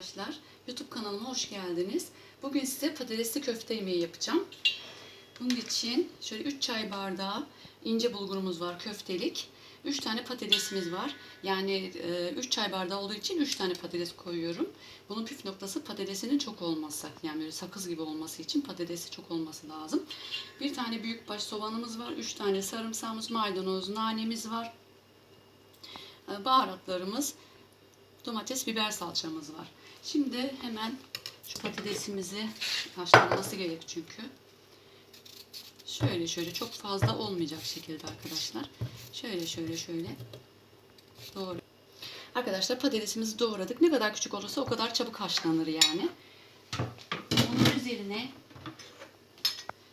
Arkadaşlar YouTube kanalıma hoş geldiniz. Bugün size patatesli köfte yemeği yapacağım. Bunun için şöyle 3 çay bardağı ince bulgurumuz var köftelik. 3 tane patatesimiz var. Yani 3 çay bardağı olduğu için 3 tane patates koyuyorum. Bunun püf noktası patatesinin çok olması. Yani böyle sakız gibi olması için patatesi çok olması lazım. Bir tane büyükbaş soğanımız var. 3 tane sarımsağımız, maydanoz, nanemiz var. Ee, Baharatlarımız, domates, biber salçamız var. Şimdi hemen şu patatesimizi haşlanması gerek çünkü. Şöyle şöyle çok fazla olmayacak şekilde arkadaşlar. Şöyle şöyle şöyle doğru. Arkadaşlar patatesimizi doğradık. Ne kadar küçük olursa o kadar çabuk haşlanır yani. Onun üzerine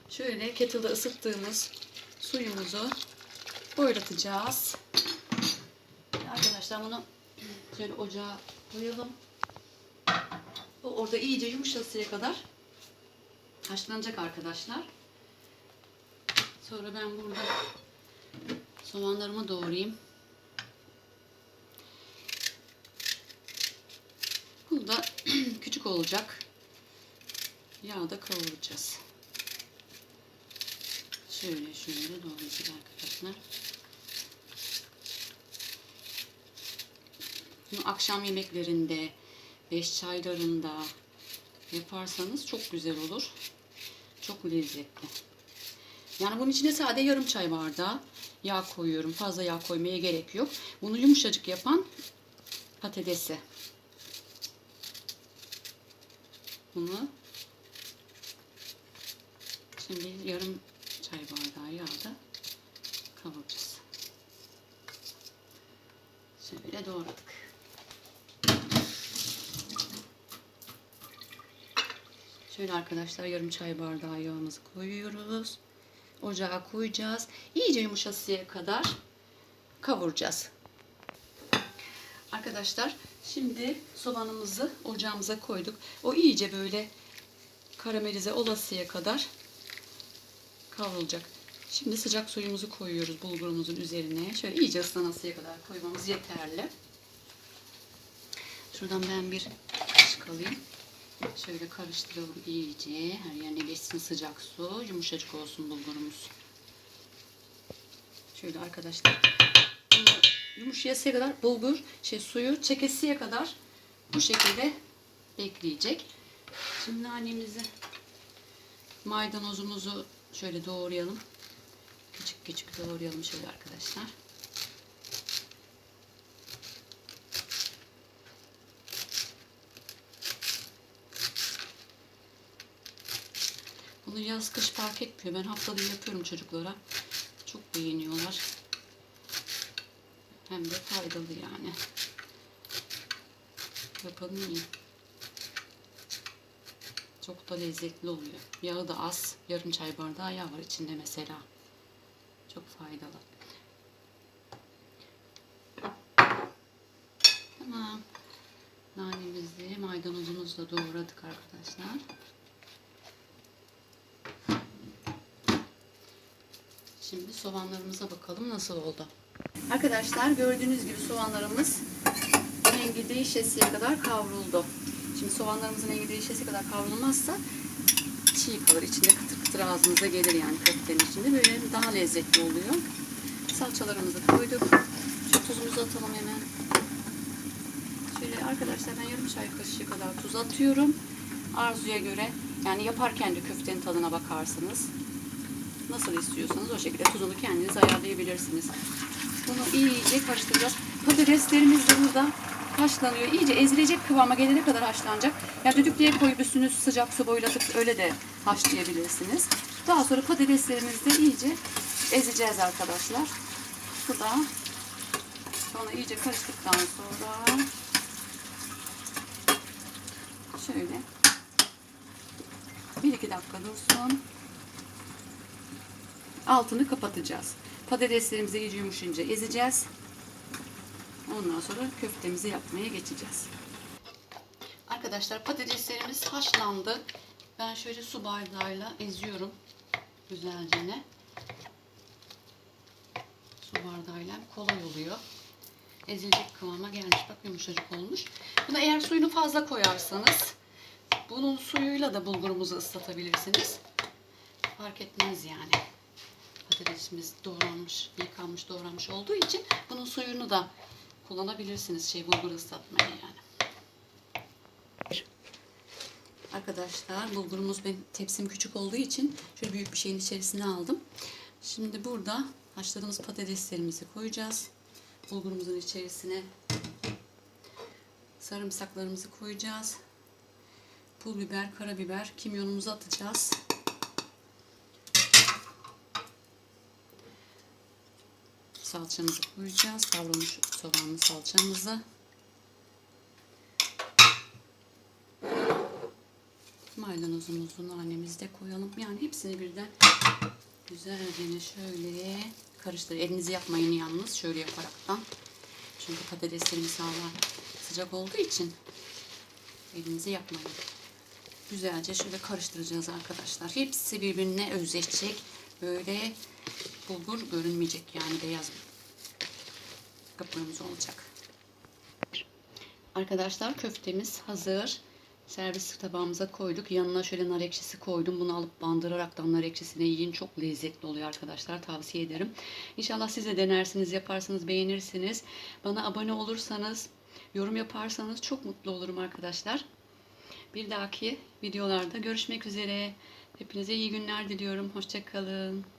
şöyle kettle'da ısıttığımız suyumuzu boyratacağız. Arkadaşlar bunu şöyle ocağa koyalım. Orada iyice yumuşasıya kadar haşlanacak arkadaşlar. Sonra ben burada soğanlarımı doğrayayım. Bu da küçük olacak. Yağda kavuracağız. Şöyle şöyle doğrayacağız arkadaşlar. Bunu akşam yemeklerinde, beş çaylarında yaparsanız çok güzel olur. Çok lezzetli. Yani bunun içine sade yarım çay bardağı yağ koyuyorum. Fazla yağ koymaya gerek yok. Bunu yumuşacık yapan patatesi. Bunu şimdi yarım çay bardağı yağda kavuracağız. Şöyle doğradık. Şöyle arkadaşlar yarım çay bardağı yağımızı koyuyoruz. Ocağa koyacağız. İyice yumuşasıya kadar kavuracağız. Arkadaşlar şimdi soğanımızı ocağımıza koyduk. O iyice böyle karamelize olasıya kadar kavrulacak. Şimdi sıcak suyumuzu koyuyoruz bulgurumuzun üzerine. Şöyle iyice ıslanasıya kadar koymamız yeterli. Şuradan ben bir kaşık alayım. Şöyle karıştıralım iyice. Her yerine geçsin sıcak su. Yumuşacık olsun bulgurumuz. Şöyle arkadaşlar. Yumuşayasıya kadar bulgur şey suyu çekesiye kadar bu şekilde bekleyecek. Şimdi nanemizi maydanozumuzu şöyle doğrayalım. Küçük küçük doğrayalım şöyle arkadaşlar. Bunu yaz kış fark etmiyor. Ben haftada yapıyorum çocuklara. Çok beğeniyorlar. Hem de faydalı yani. Yapalım iyi. Çok da lezzetli oluyor. Yağı da az. Yarım çay bardağı yağ var içinde mesela. Çok faydalı. Tamam. Nanemizi, maydanozumuzu da doğradık arkadaşlar. Şimdi soğanlarımıza bakalım nasıl oldu. Arkadaşlar gördüğünüz gibi soğanlarımız rengi değişesiye kadar kavruldu. Şimdi soğanlarımızın rengi değişesiye kadar kavrulmazsa çiğ kalır. İçinde kıtır kıtır ağzınıza gelir yani köftenin içinde. Böyle daha lezzetli oluyor. Salçalarımızı koyduk. Şu tuzumuzu atalım hemen. Şöyle arkadaşlar ben yarım çay kaşığı kadar tuz atıyorum. Arzuya göre yani yaparken de köftenin tadına bakarsınız. Nasıl istiyorsanız o şekilde tuzunu kendiniz ayarlayabilirsiniz. Bunu iyice karıştıracağız. Patateslerimiz de burada haşlanıyor. İyice ezilecek kıvama gelene kadar haşlanacak. Ya düdüklüye koyup üstünü sıcak su boylatıp öyle de haşlayabilirsiniz. Daha sonra patateslerimizi de iyice ezeceğiz arkadaşlar. Bu da sonra iyice karıştıktan sonra şöyle bir iki dakika dursun. Altını kapatacağız. Patateslerimizi iyice yumuşayınca ezeceğiz. Ondan sonra köftemizi yapmaya geçeceğiz. Arkadaşlar patateslerimiz haşlandı. Ben şöyle su bardağıyla eziyorum. Güzelce. Su bardağıyla kolay oluyor. ezilecek kıvama gelmiş. Bak yumuşacık olmuş. Buna eğer suyunu fazla koyarsanız bunun suyuyla da bulgurumuzu ıslatabilirsiniz. Fark etmez yani. Patatesimiz doğranmış, yıkanmış, doğranmış olduğu için bunun suyunu da kullanabilirsiniz şey bulgur ıslatmaya yani. Arkadaşlar bulgurumuz benim tepsim küçük olduğu için şöyle büyük bir şeyin içerisine aldım. Şimdi burada haşladığımız patateslerimizi koyacağız. Bulgurumuzun içerisine sarımsaklarımızı koyacağız. Pul biber, karabiber, kimyonumuzu atacağız. Salçamızı koyacağız. Kavrulmuş soğanlı salçamızı. Maydanozumuzu, nanemizi de koyalım. Yani hepsini birden güzelce şöyle karıştır. Elinizi yapmayın yalnız şöyle yaparaktan. Çünkü patateslerimiz hala sıcak olduğu için elinizi yapmayın. Güzelce şöyle karıştıracağız arkadaşlar. Hepsi birbirine özleşecek. Böyle bulgur görünmeyecek yani beyaz kıpkırmızı olacak. Arkadaşlar köftemiz hazır. Servis tabağımıza koyduk. Yanına şöyle nar ekşisi koydum. Bunu alıp bandırarak nar ekşisine yiyin. Çok lezzetli oluyor arkadaşlar. Tavsiye ederim. İnşallah siz de denersiniz, yaparsınız, beğenirsiniz. Bana abone olursanız, yorum yaparsanız çok mutlu olurum arkadaşlar. Bir dahaki videolarda görüşmek üzere. Hepinize iyi günler diliyorum. Hoşçakalın.